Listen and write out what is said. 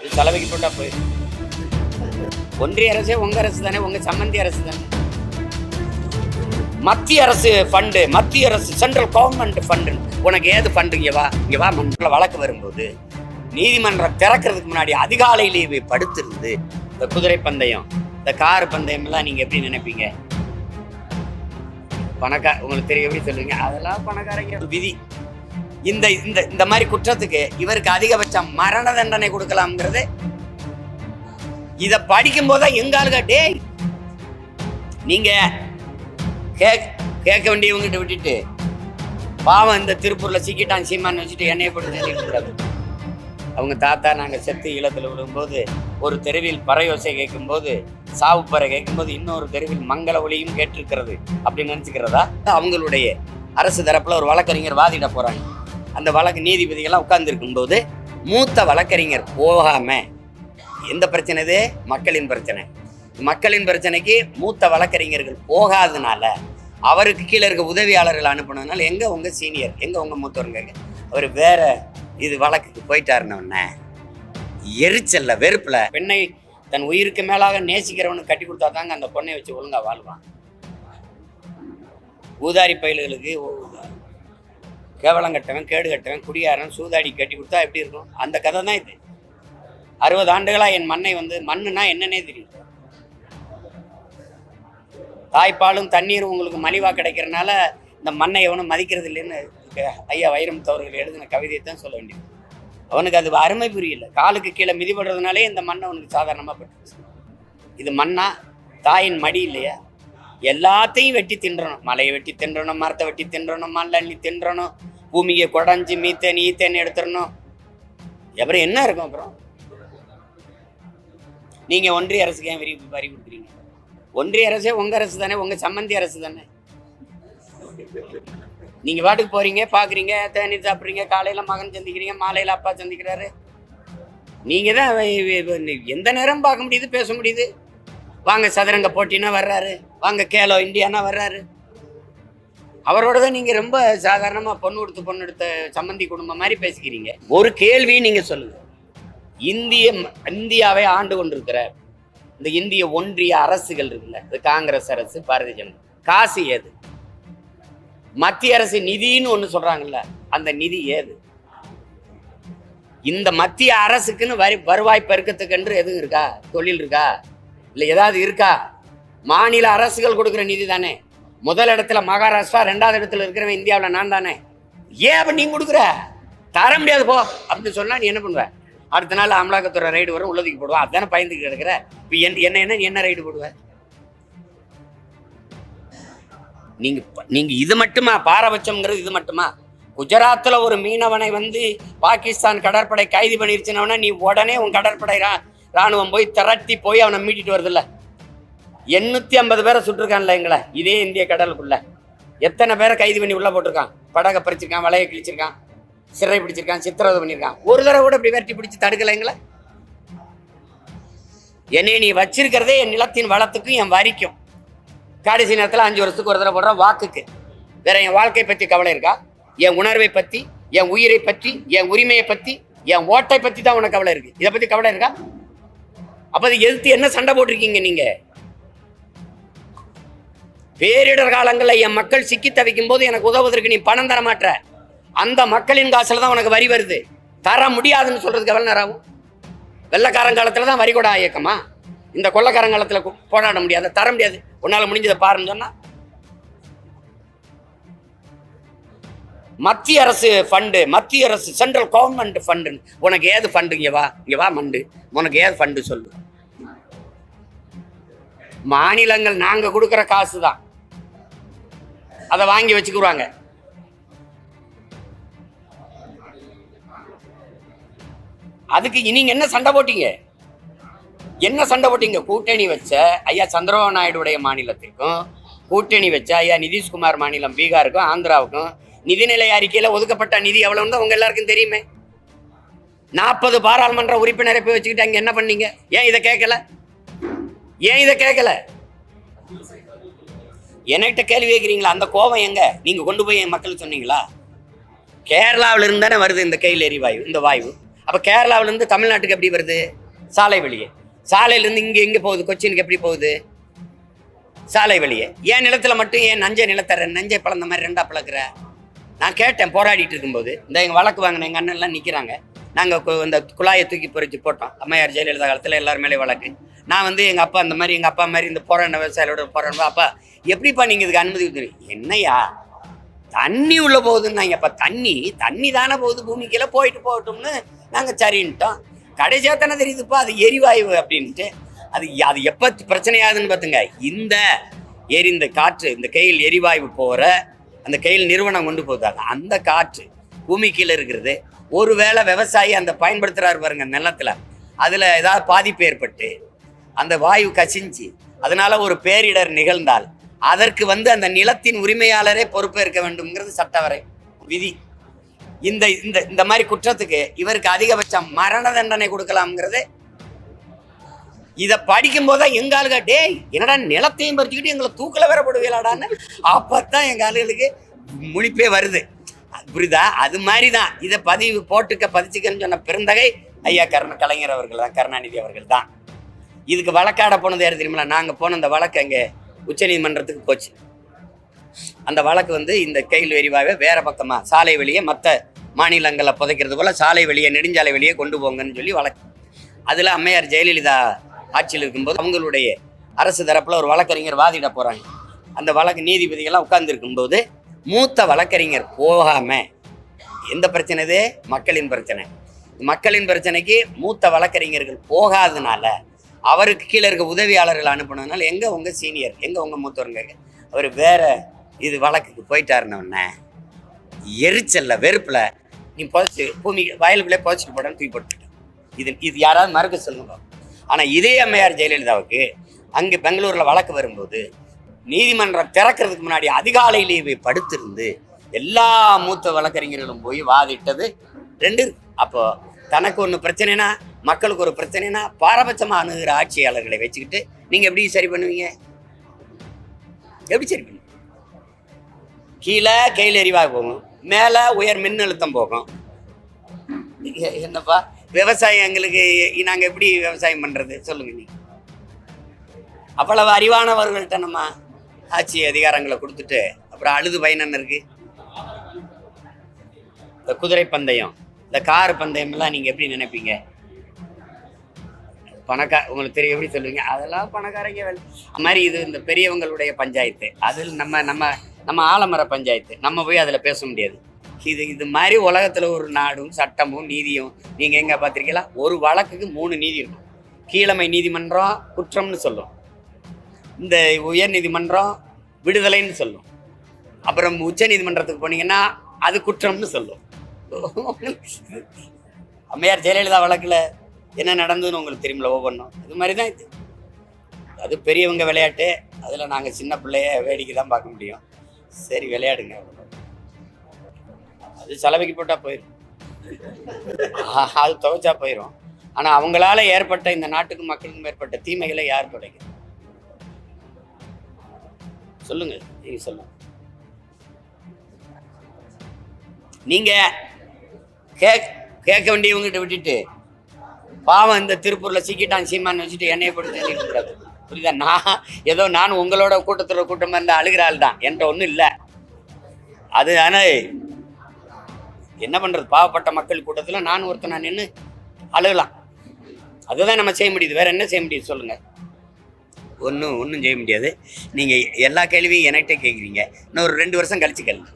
இது போட்டா போய் ஒன்றிய அரசே உங்க அரசு தானே உங்க சம்மந்தி அரசு தானே. மத்திய அரசு ஃபண்டு மத்திய அரசு சென்ட்ரல் கவர்மெண்ட் ஃபண்டு உனக்கு ஏது ஃபண்டு இங்கே வா இங்கே வா மண்டல வழக்கு வரும்போது நீதிமன்றம் திறக்கிறதுக்கு முன்னாடி அதிகாலையிலேயே போய் படுத்திருந்து இந்த குதிரை பந்தயம் இந்த கார் பந்தயம் எல்லாம் நீங்கள் எப்படி நினைப்பீங்க? பணக்கார உங்களுக்கு தெரியும் எப்படி சொல்லுவீங்க அதெல்லாம் பணக்காரங்க. விதி. இந்த இந்த இந்த மாதிரி குற்றத்துக்கு இவருக்கு அதிகபட்சம் மரண தண்டனை கொடுக்கலாம்ங்கிறது இதை படிக்கும் போதுதான் எங்க ஆளுங்க நீங்க கேக் கேட்க வேண்டியவங்கிட்ட விட்டுட்டு பாவம் இந்த திருப்பூர்ல சிக்கிட்டான் சீமான் வச்சுட்டு என்னைய போட்டு செஞ்சுட்டு அவங்க தாத்தா நாங்கள் செத்து ஈழத்துல விடும்போது ஒரு தெருவில் பறையோசை கேட்கும்போது சாவு பறை கேட்கும்போது இன்னொரு தெருவில் மங்கள ஒளியும் கேட்டிருக்கிறது. அப்படின்னு நினச்சிக்கிறதா? அவங்களுடைய அரசு தரப்பில் ஒரு வழக்கறிஞர் வாதிட போகிறாங்க அந்த வழக்கு நீதிபதிகள்லாம் உட்கார்ந்து போது மூத்த வழக்கறிஞர் போகாம எந்த பிரச்சனை இது? மக்களின் பிரச்சனை. மக்களின் பிரச்சனைக்கு மூத்த வழக்கறிஞர்கள் போகாதனால அவருக்கு கீழே இருக்க உதவியாளர்கள் அனுப்புனதுனால எங்க உங்க சீனியர் எங்க உங்க மூத்தவருங்க? அவர் வேற இது வழக்குக்கு போயிட்டாருன்னொன்னே எரிச்சல்ல வெறுப்புல பெண்ணை தன் உயிருக்கு மேலாக நேசிக்கிறவனுக்கு கட்டி கொடுத்தா தாங்க அந்த பொண்ணை வச்சு ஒழுங்கா வாழ்வான். ஊதாரி பயில்களுக்கு கேவலம் கட்டவன் கேடு கட்டவன் குடியாரன் சூதாடி கட்டி கொடுத்தா எப்படி இருக்கும்? அந்த கதை தான் இது. அறுபது ஆண்டுகளாக என் மண்ணை வந்து மண்ணுனா என்னன்னே தெரியும். தாய்ப்பாலும் தண்ணீரும் உங்களுக்கு மலிவாக கிடைக்கிறனால இந்த மண்ணை எவனும் மதிக்கிறது இல்லைன்னு ஐயா வைரமுத்து அவர்கள் எழுதின கவிதையை தான் சொல்ல வேண்டியது. அவனுக்கு அது அருமை புரியல. காலுக்கு கீழே மிதிபடுறதுனாலே இந்த மண்ணை அவனுக்கு சாதாரணமாக பட்டுச்சு. இது மண்ணா? தாயின் மடி இல்லையா? எல்லாத்தையும் வெட்டி தின்றணும். மலையை வெட்டி தின்றணும் மரத்தை வெட்டி தின்றணும் மண்ணி அள்ளி தின்றணும். பூமியை குடஞ்சி மீத்தேன் ஈத்தேன் எடுத்துடணும். அப்புறம் என்ன இருக்கும் அப்புறம்? நீங்க ஒன்றிய அரசுக்கு ஏன் வரி வரி கொடுக்குறீங்க? ஒன்றிய அரசே உங்க அரசு தானே உங்க சம்மந்தி அரசு தானே. நீங்க பாட்டுக்கு போறீங்க பாக்குறீங்க தேநீர் சாப்பிட்றீங்க காலையில மகன் சந்திக்கிறீங்க மாலையில அப்பா சந்திக்கிறாரு. நீங்க தான் எந்த நேரம் பார்க்க முடியுது பேச முடியுது? வாங்க சதுரங்க போட்டினா வர்றாரு வாங்க கேலோ இந்தியானா வர்றாரு. அவரோட தான் நீங்க ரொம்ப சாதாரணமா பொண்ணு கொடுத்து பொண்ணு எடுத்த சம்மந்தி குடும்பம் மாதிரி பேசிக்கிறீங்க. ஒரு கேள்வி நீங்க சொல்லுங்க. இந்திய இந்தியாவை ஆண்டு கொண்டிருக்கிற இந்த இந்திய ஒன்றிய அரசுகள் இருக்குல்ல இது காங்கிரஸ் அரசு பாரதிய ஜனதா. காசு ஏது? மத்திய அரசு நிதின்னு ஒன்று சொல்றாங்கல்ல அந்த நிதி ஏது? இந்த மத்திய அரசுக்குன்னு வரி வருவாய் பெருக்கத்துக்கென்று எதுவும் இருக்கா? தொழில் இருக்கா? இல்லை ஏதாவது இருக்கா? மாநில அரசுகள் கொடுக்குற நிதி தானே. முதல் இடத்துல மகாராஷ்டிரா ரெண்டாவது இடத்துல இருக்கிறவன் இந்தியாவில் நான் தானே. ஏன் அப்போ நீ கொடுக்குற? தர முடியாது போ. அப்படின்னு சொன்னால் நீ என்ன பண்ணுவ? அடுத்த நாள் அமலாக்கத்துறை ரைடு வரும் உள்ளதுக்கு போடுவா அதுதானே பயந்துக்கு கிடக்குற? இப்போ என்ன என்ன என்ன நீ என்ன ரைடு போடுவ? நீங்கள் நீங்கள் இது மட்டுமா? பாரபட்சம்ங்கிறது இது மட்டுமா? குஜராத்தில் ஒரு மீனவனை வந்து பாகிஸ்தான் கடற்படை கைது பண்ணிருச்சுனவனா நீ உடனே உன் கடற்படை ரா- ராணுவம் போய் திரட்டி போய் அவனை மீட்டிட்டு வருதுல்ல. எண்ணூற்றி ஐம்பது பேரை சுட்டிருக்கான்ல எங்களை. இதே இந்திய கடலுக்குள்ள. எத்தனை பேரை கைது பண்ணி உள்ளே போட்டிருக்கான்? படகை பறிச்சிருக்கான் வலையை கிழிச்சிருக்கான் சிறை பிடிச்சிருக்கான் சித்திரவதை பண்ணியிருக்கான். ஒரு தடவை கூட இப்படி வெட்டி பிடிச்சி தடுக்கலை எங்களை? என்னை நீ வச்சிருக்கிறதே என் நிலத்தின் வளத்துக்கும் என் வரிக்கும். கடைசி நேரத்தில் அஞ்சு வருஷத்துக்கு ஒரு தடவை போடுற வாக்குக்கு. வேற என் வாழ்க்கை பற்றி கவலை இருக்கா? என் உணர்வை பற்றி என் உயிரை பற்றி என் உரிமையை பற்றி என் ஓட்டை பற்றி தான் உனக்கு கவலை இருக்குது இதை பற்றி கவலை இருக்கா? அப்போ எதிர்த்து என்ன சண்டை போட்டிருக்கீங்க நீங்கள் பேரிடர் காலங்களில் என் மக்கள் சிக்கி தவிக்கும் போது எனக்கு உதவுவதற்கு நீ பணம் தர மாட்ட அந்த மக்களின் காசில் தான் உனக்கு வரி வருது. தர முடியாதுன்னு சொல்கிறதுக்கு எவ்வளோ நேரம் ஆகும் வெள்ளக்காரங்காலத்தில் தான் வரி கொடா இயக்கமா? இந்த கொள்ளக்காரங்காலத்தில் போராட முடியாது தர முடியாது. உன்னால் முடிஞ்சதை பாருன்னு சொன்னால் மத்திய அரசு ஃபண்டு மத்திய அரசு சென்ட்ரல் கவர்மெண்ட் ஃபண்டு உனக்கு ஏது ஃபண்டு இங்கே வா இங்கே வா மண்டு. உனக்கு ஏது ஃபண்டு சொல்லு. மாநிலங்கள் நாங்கள் கொடுக்குற காசு தான் அதை வாங்கி வச்சுக்குவாங்க அதுக்கு நீங்க என்ன சண்டை போட்டீங்க? என்ன சண்டை போட்டீங்க? கூட்டணி வச்ச ஐயா சந்திரபாபு நாயுடுடைய மாநிலத்திற்கும் கூட்டணி வச்ச ஐயா நிதிஷ்குமார் மாநிலம் பீகாருக்கும் ஆந்திராவுக்கும் நிதிநிலை அறிக்கையில் ஒதுக்கப்பட்ட நிதி எவ்வளவுன்னு தான் உங்க எல்லாருக்கும் தெரியுமே? நாற்பது பாராளுமன்ற உறுப்பினரை போய் வச்சுக்கிட்டு அங்கே என்ன பண்ணீங்க? ஏன் இதை கேட்கல? ஏன் இதை கேட்கல? என்கிட்ட கேள்வி கேட்குறீங்களா? அந்த கோபம் எங்க? நீங்க கொண்டு போய் என் மக்களுக்கு சொன்னீங்களா? கேரளாவில தானே வருது இந்த கையில் எரிவாயு இந்த வாயு. அப்போ கேரளாவிலேருந்து தமிழ்நாட்டுக்கு எப்படி வருது? சாலை வழியே. சாலையிலேருந்து இங்கே எங்கே போகுது? கொச்சினுக்கு எப்படி போகுது? சாலை வழியே. ஏன் நிலத்துல மட்டும் ஏன் நஞ்சை நிலத்தர நஞ்சை பழந்த மாதிரி ரெண்டா பழக்கிற? நான் கேட்டேன் போராடிட்டு இருக்கும்போது. இந்த எங்கள் வழக்கு வாங்கின எங்கள் அண்ணன்லாம் நிற்கிறாங்க நாங்கள் இந்த குழாயை தூக்கி பொறிச்சு போட்டோம். அம்மையார் ஜெயலலிதா காலத்தில் எல்லாரும் மேலே வழக்கு. நான் வந்து எங்கள் அப்பா அந்த மாதிரி எங்கள் அப்பா மாதிரி இந்த போராட்ட விவசாயிகளோட போராட்டம் அப்பா எப்படிப்பா நீங்கள் இதுக்கு அனுமதி கொடுத்துருவீங்க? என்னையா தண்ணி உள்ள போகுதுன்னாங்க அப்போ தண்ணி தண்ணி தானே போகுது. பூமிக்கெல்லாம் போயிட்டு போகட்டும்னு நாங்கள் சரின்ட்டோம் கடைசியாக தானே தெரியுதுப்பா அது எரிவாயு அப்படின்ட்டு. அது அது எப்போ பிரச்சனையாகுதுன்னு பார்த்துங்க இந்த எரிந்த காற்று இந்த கையில் எரிவாயு போகிற அந்த கையில் நிறுவனம் கொண்டு போகுது. அந்த காற்று பூமி கீழே இருக்கிறது. ஒருவேளை விவசாயி அந்த பயன்படுத்துகிறாரு பாருங்க நிலத்தில். அதில் ஏதாவது பாதிப்பு ஏற்பட்டு அந்த வாயு கசிஞ்சு அதனால ஒரு பேரிடர் நிகழ்ந்தால் அதற்கு வந்து அந்த நிலத்தின் உரிமையாளரே பொறுப்பேற்க வேண்டும்ங்கிறது சட்டவரை விதி. இந்த இந்த இந்த மாதிரி குற்றத்துக்கு இவருக்கு அதிகபட்சம் மரண தண்டனை கொடுக்கலாம்ங்கிறது. இதை படிக்கும் போதுதான் எங்க ஆளுங்க டேய் என்னடா நிலத்தையும் பறிச்சுக்கிட்டு எங்களை தூக்கல வரப்படுவீங்களாடான்னு அப்போ தான் எங்க ஆளுகளுக்கு முழிப்பே வருது. புரியுதா? அது மாதிரி தான் இதை பதிவு போட்டுக்க பதிச்சுக்கன்னு சொன்ன பெருந்தகை ஐயா கருண கலைஞர் அவர்கள் தான் கருணாநிதி அவர்கள் தான். இதுக்கு வழக்காட போனது யார் தெரியுமா நாங்கள் போன அந்த வழக்கு அங்கே உச்சநீதிமன்றத்துக்கு போச்சு. அந்த வழக்கு வந்து இந்த கையில் வெறிவாகவே வேற பக்கமாக சாலை வழியை மற்ற மாநிலங்களில் புதைக்கிறது போல சாலை வழியை நெடுஞ்சாலை வழியை கொண்டு போங்கன்னு சொல்லி வழக்கு. அதில் அம்மையார் ஜெயலலிதா ஆட்சியில் இருக்கும்போது அவங்களுடைய அரசு தரப்பில் ஒரு வழக்கறிஞர் வாதிட போகிறாங்க அந்த வழக்கு நீதிபதிகள்லாம் உட்கார்ந்துருக்கும்போது மூத்த வழக்கறிஞர் போகாம எந்த பிரச்சனை இது? மக்களின் பிரச்சனை. மக்களின் பிரச்சனைக்கு மூத்த வழக்கறிஞர்கள் போகாதனால அவருக்கு கீழே இருக்க உதவியாளர்கள் அனுப்புனதுனால எங்கே உங்கள் சீனியர் எங்கே உங்கள் மூத்தவருங்க? அவர் வேற இது வழக்குக்கு போயிட்டாருன்னொன்னே எரிச்சல்ல வெறுப்பில் நீ புதைச்சி பூமி வயலுக்குள்ளே புதைச்சிட்டு போடன்னு தூக்கி போட்டுட்டேன் இது இது யாராவது மறுக்க சொல்லுங்க ஆனால் இதே அம்மையார் ஜெயலலிதாவுக்கு அங்கே பெங்களூரில் வழக்கு வரும்போது நீதிமன்றம் திறக்கிறதுக்கு முன்னாடி அதிகாலையிலேயே போய் படுத்திருந்து எல்லா மூத்த வழக்கறிஞர்களும் போய் வாதிட்டது. ரெண்டு அப்போது அப்போ தனக்கு ஒன்று பிரச்சனைனா மக்களுக்கு ஒரு பிரச்சனைனா பாரபட்சமாக அணுகிற ஆட்சியாளர்களை வச்சுக்கிட்டு நீங்கள் எப்படி சரி பண்ணுவீங்க? எப்படி சரி பண்ணுவீங்க? கீழே கையில் எரிவாக போகும் மேலே உயர் மின்னழுத்தம் போகும். என்னப்பா? விவசாயம் எங்களுக்கு நாங்கள் எப்படி விவசாயம் பண்ணுறது சொல்லுங்கள் நீ அவ்வளவு அறிவானவர்கள்ட்ட நம்ம ஆட்சி அதிகாரங்களை கொடுத்துட்டு அப்புறம் அழுது பயனன் இருக்குது இந்த குதிரை பந்தயம் இந்த கார் பந்தயம்லாம் நீங்கள் எப்படி நினைப்பீங்க? பணக்கா உங்களுக்கு தெரியும் எப்படி சொல்லுவீங்க? அதெல்லாம் பணக்காரங்க வேலை. அது மாதிரி இது இந்த பெரியவங்களுடைய பஞ்சாயத்து. அதில் நம்ம நம்ம நம்ம ஆலமர பஞ்சாயத்து. நம்ம போய் அதில் பேச முடியாது. இது இது மாதிரி உலகத்தில் ஒரு நாடும் சட்டமும் நீதியும் நீங்கள் எங்கே பார்த்துருக்கீங்களா? ஒரு வழக்குக்கு மூணு நீதி இருக்கும். கீழமை நீதிமன்றம் குற்றம்னு சொல்லும். இந்த உயர்நீதிமன்றம் விடுதலைன்னு சொல்லும். அப்புறம் உச்ச நீதிமன்றத்துக்கு போனீங்கன்னா அது குற்றம்னு சொல்லும். அம்மையார் ஜெயலலிதா வழக்கில் என்ன நடந்ததுன்னு உங்களுக்கு தெரியுமில்ல ஒவ்வொன்றும்? இது மாதிரி தான் இது. அது பெரியவங்க விளையாட்டு. அதில் நாங்கள் சின்ன பிள்ளைய வேடிக்கை தான் பார்க்க முடியும். சரி விளையாடுங்க. அது செலவைக்கு போட்டால் போயிடும் அது துவைச்சா போயிடும் ஆனால் அவங்களால ஏற்பட்ட இந்த நாட்டுக்கும் மக்களுக்கும் ஏற்பட்ட தீமைகளை யார் துடைக்கும் சொல்லுங்க நீங்க சொல்லுங்க. நீங்க கேக் கேட்க வேண்டியவங்ககிட்ட விட்டுட்டு பாவம் இந்த திருப்பூர்ல சிக்கிட்டான் சீமான் வச்சுட்டு என்னைய போட்டு கூடாது புரியுதா? நான் ஏதோ நான் உங்களோட கூட்டத்தில் கூட்டமாக இருந்தால் அழுகிற ஆள் தான். என்கிட்ட ஒன்றும் இல்லை. அது ஆனால் என்ன பண்றது? பாவப்பட்ட மக்கள் கூட்டத்தில் நான் ஒருத்தன் நான் நின்று அழுகலாம். அதுதான் நம்ம செய்ய முடியுது. வேற என்ன செய்ய முடியுது? சொல்லுங்க. ஒன்றும் ஒன்றும் செய்ய முடியாது. நீங்கள் எல்லா கேள்வியும் என்கிட்ட கேட்குறீங்க இன்னும் ஒரு ரெண்டு வருஷம் கழிச்சு கேள்வி